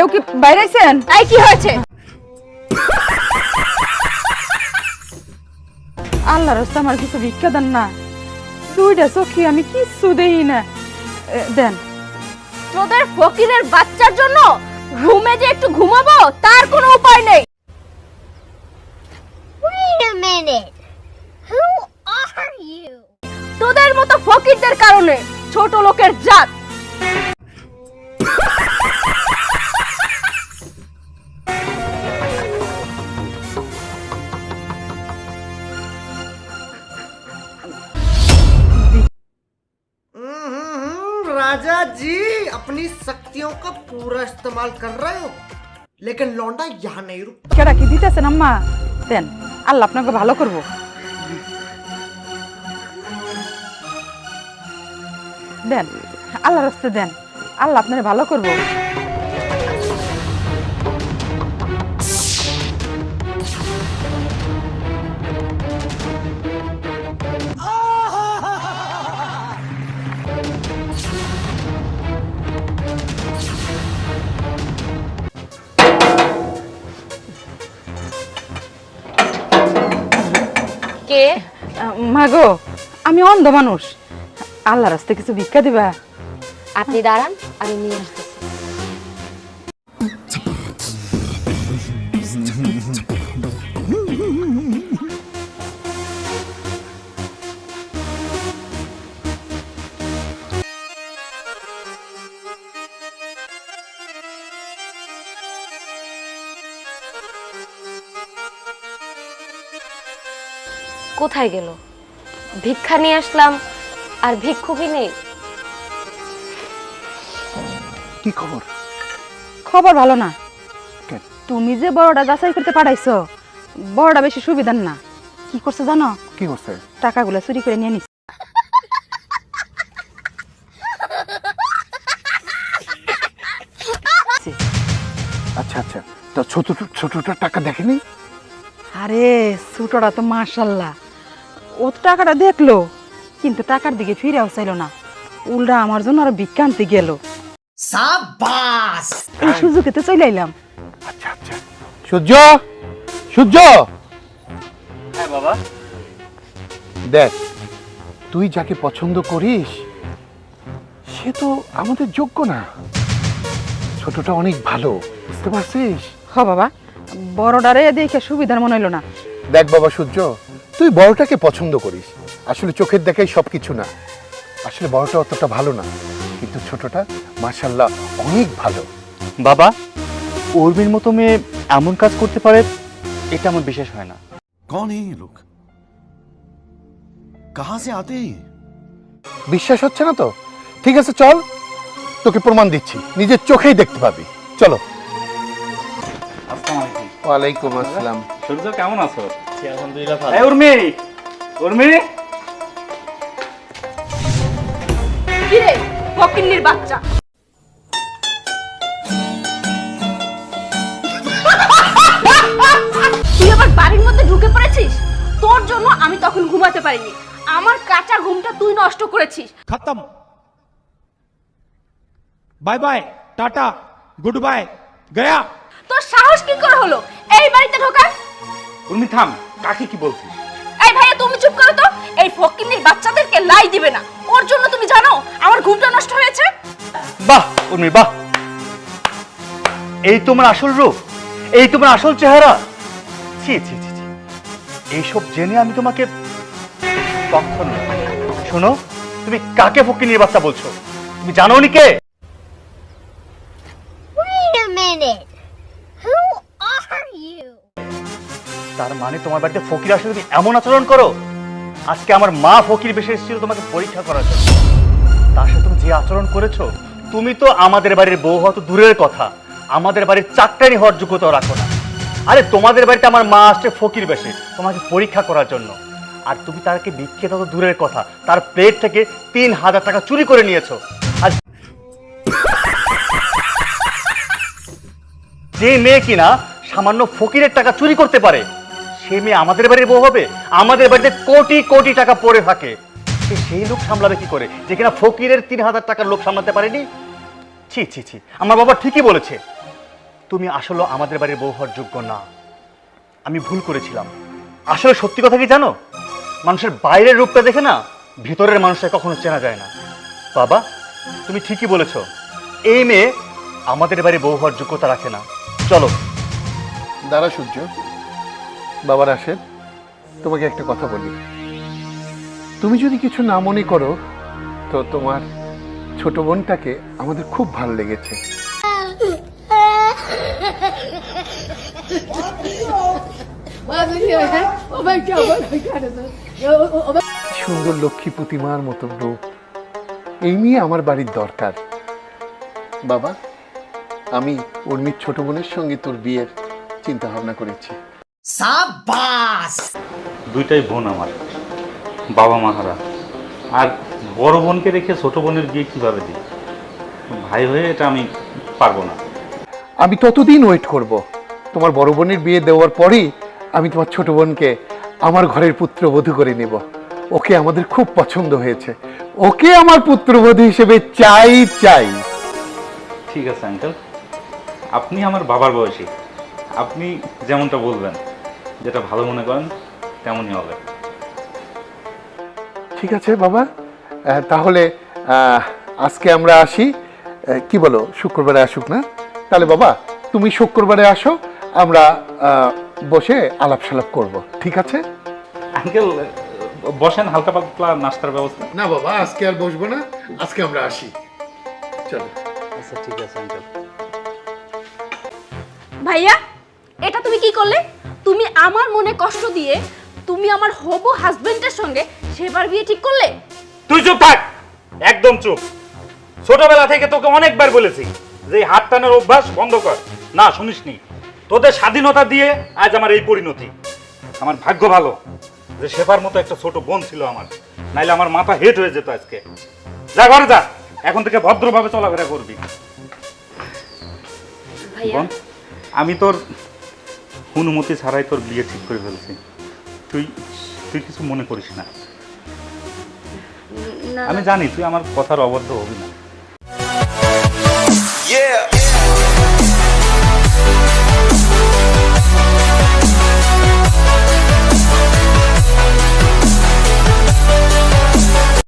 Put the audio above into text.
কেউ কি বাইরেছেন? তাই কি হয়েছে? আল্লাহ রাস্তা আমার কিছু ভিক্ষা দেন না। দুইটা চোখি আমি কিচ্ছু দেই না। দেন। তোদের ফকিরের বাচ্চার জন্য রুমে যে একটু ঘুমাবো তার কোনো উপায় নেই। Wait a minute. Who are you? তোদের মতো ফকিরদের কারণে ছোট লোকের জাত। राजा जी अपनी शक्तियों का पूरा इस्तेमाल कर रहे हो लेकिन लौंडा यहाँ नहीं रुक কেডা কি দিতেছেন আম্মা দেন আল্লাহ আপনাকে ভালো করব দেন আল্লাহ রাস্তা দেন আল্লাহ আপনার ভালো করব মাগো আমি অন্ধ মানুষ। আল্লাহ রাস্তায় কিছু ভিক্ষা দিবা? আপনি দাঁড়ান আমি নিয়ে আসতেছি কোথায় গেল? ভিক্ষা নিয়ে আসলাম আর ভিক্ষুকই নেই। কি খবর? খবর ভালো না। কেন? তুমি যে বড়টা যাচাই করতে পাঠাইছো বড়টা বেশি সুবিধার না। কি করছে জানো? কি করছে? টাকাগুলো চুরি করে নিয়ে নিছে। আচ্ছা আচ্ছা। তা ছোট ছোটটা টাকা দেখেনি? আরে ছোটটা তো মাশাল্লাহ। ও তো টাকাটা দেখল কিন্তু টাকার দিকে ফিরে আসাইলো না। উল্টা আমার জন্য আরও বিজ্ঞানতে গেল। এই সুযোগে তো চলে এলাম। আচ্ছা আচ্ছা। সূর্য সূর্য! হ্যাঁ বাবা। দেখ তুই যাকে পছন্দ করিস সে তো আমাদের যোগ্য না। ছোটটা অনেক ভালো বুঝতে পারছিস? হ বাবা। বড়ডারে দেখে সুবিধার মনে হইল না। দেখ বাবা সূর্য। তুই বড়টাকে পছন্দ করিস। আসলে চোখের দেখাই সব কিছু না। আসলে বড়টা অতটা ভালো না। কিন্তু ছোটটা মার্শাল্লাহ অনেক ভালো। বাবা উর্মির মতো মেয়ে এমন কাজ করতে পারে এটা আমার বিশ্বাস হয় না। কন এই লোক কাহা সে আতে বিশ্বাস হচ্ছে না তো? ঠিক আছে চল। তোকে প্রমাণ দিচ্ছি। নিজের চোখেই দেখতে পাবি। চলো। আসসালামু আলাইকুম। ওয়ালাইকুম আসসালাম। কেমন আছো? আছি আলহামদুলিল্লাহ ভালো। উর্মি উর্মি। কি রে বাচ্চা। তোর জন্য আমি তখন ঘুমাতে পারিনি। আমার কাঁচা ঘুমটা তুই নষ্ট করেছিস। খতম। Bye bye tata good bye Gaya. তোর সাহস কি করে হলো? এই বাড়িতে ঢোকার। উর্মি থাম। কাকে কি বলছিস এই ভাইয়া তুমি চুপ করো তো। এই ফকিন্নির বাচ্চাদেরকে লাই দিবে না। ওর জন্য তুমি জানো আমার ঘুমটা নষ্ট হয়েছে। বাহ উর্মি বাহ। এই তোমার আসল রূপ এই তোমার আসল চেহারা। ছি ছি ছি ছি। এইসব জেনে আমি তোমাকে কখনো না। শোনো তুমি কাকে ফকিনির বাচ্চা বলছো? তুমি জানো নি কে? Wait a minute. তার মানে তোমার বাড়িতে ফকির আসলে তুমি এমন আচরণ করো? আজকে আমার মা ফকির বেশি এসেছিল তোমাকে পরীক্ষা করার জন্য। তার সাথে তুমি যে আচরণ করেছ, তুমি তো আমাদের বাড়ির বউ হওয়া তো দূরের কথা। আমাদের বাড়ির চাকরানি হওয়ার যোগ্যতাও রাখো না। আরে, তোমাদের বাড়িতে আমার মা আসছে ফকির বেশে তোমাকে পরীক্ষা করার জন্য। আর তুমি তাকে বিক্ষেত তো দূরের কথা। তার প্লেট থেকে তিন হাজার টাকা চুরি করে নিয়েছো। আর যে মেয়ে কিনা সামান্য ফকিরের টাকা চুরি করতে পারে। সে মেয়ে আমাদের বাড়ির বউ হবে? আমাদের বাড়িতে কোটি কোটি টাকা পড়ে থাকে। সেই লোক সামলাবে কি করে? যে কিনা ফকিরের তিন হাজার টাকার লোক সামলাতে পারেনি? ছি ছি ছি, আমার বাবা ঠিকই বলেছে। তুমি আসলে আমাদের বাড়ির বউ হওয়ার যোগ্য না। আমি ভুল করেছিলাম। আসলে সত্যি কথা কি জানো? মানুষের বাইরের রূপটা দেখে না, ভিতরের মানুষটা কখনো চেনা যায় না। বাবা, তুমি ঠিকই বলেছ। এই মেয়ে আমাদের বাড়ি বউ হওয়ার যোগ্যতা রাখে না। চলো। দাঁড়া সূর্য। বাবার আসেন তোমাকে একটা কথা বলি। তুমি যদি কিছু না মনে করো, তো তোমার ছোট বোনটাকে আমাদের খুব ভালো লেগেছে। সুন্দর লক্ষ্মী প্রতিমার মতো রূপ। এই নিয়ে আমার বাড়ির দরকার। বাবা, আমি উর্মির ছোট বোনের সঙ্গে তোর বিয়ের চিন্তা ভাবনা করেছি। সাবাস দুইটাই বোন আমার বাবা মাহারা। আর বড় বোনকে রেখে ছোট বোনের গিয়ে কীভাবে দিই? ভাই হয়ে এটা আমি পারব না। আমি ততদিন ওয়েট করব। তোমার বড় বোনের বিয়ে দেওয়ার পরেই আমি তোমার ছোট বোনকে আমার ঘরের পুত্রবধূ করে নেব। ওকে আমাদের খুব পছন্দ হয়েছে। ওকে আমার পুত্রবধূ হিসেবে চাই চাই। ঠিক আছে আঙ্কেল আপনি আমার বাবার বয়সী। আপনি যেমনটা বলবেন। যেটা ভালো মনে করেন তেমনই হবে। ঠিক আছে বাবা। আহ, তাহলে আজকে আমরা আসি। কি বলো শুক্রবারে আসুক না? তাহলে বাবা তুমি শুক্রবারে আসো আমরা বসে আলাপ সালাপ করব ঠিক আছে? আঙ্কেল বসেন হালকা পাতলা নাস্তার ব্যবস্থা। না বাবা আজকে আর বসবো না আজকে আমরা আসি। চলো। আচ্ছা ঠিক আছে আঙ্কেল। ভাইয়া এটা তুমি কি করলে? তুমি আমার মনে কষ্ট দিয়ে তুমি আমার হবু হাজবেন্ডের সঙ্গে সেবার বিয়ে ঠিক করলে? তুই চুপ থাক! একদম চুপ। ছোটবেলা থেকে তোকে অনেকবার বলেছি যে এই হাত টানার অভ্যাস বন্ধ কর। না শুনিসনি? তোদের স্বাধীনতা দিয়ে আজ আমার এই পরিণতি। আমার ভাগ্য ভালো যে সেবার মতো একটা ছোট বোন ছিল আমার। নাইলে আমার মাথা হেট হয়ে যেত আজকে। যা ঘরে যা। এখন থেকে ভদ্রভাবে চলাফেরা করবি। ভাইয়া। আমি তোর অনুমতি ছাড়াই তোর বিয়ে ঠিক করে ফেলছি। তুই তুই কিছু মনে করিস না। আমি জানি তুই আমার কথার অবদ্ধ হবি না।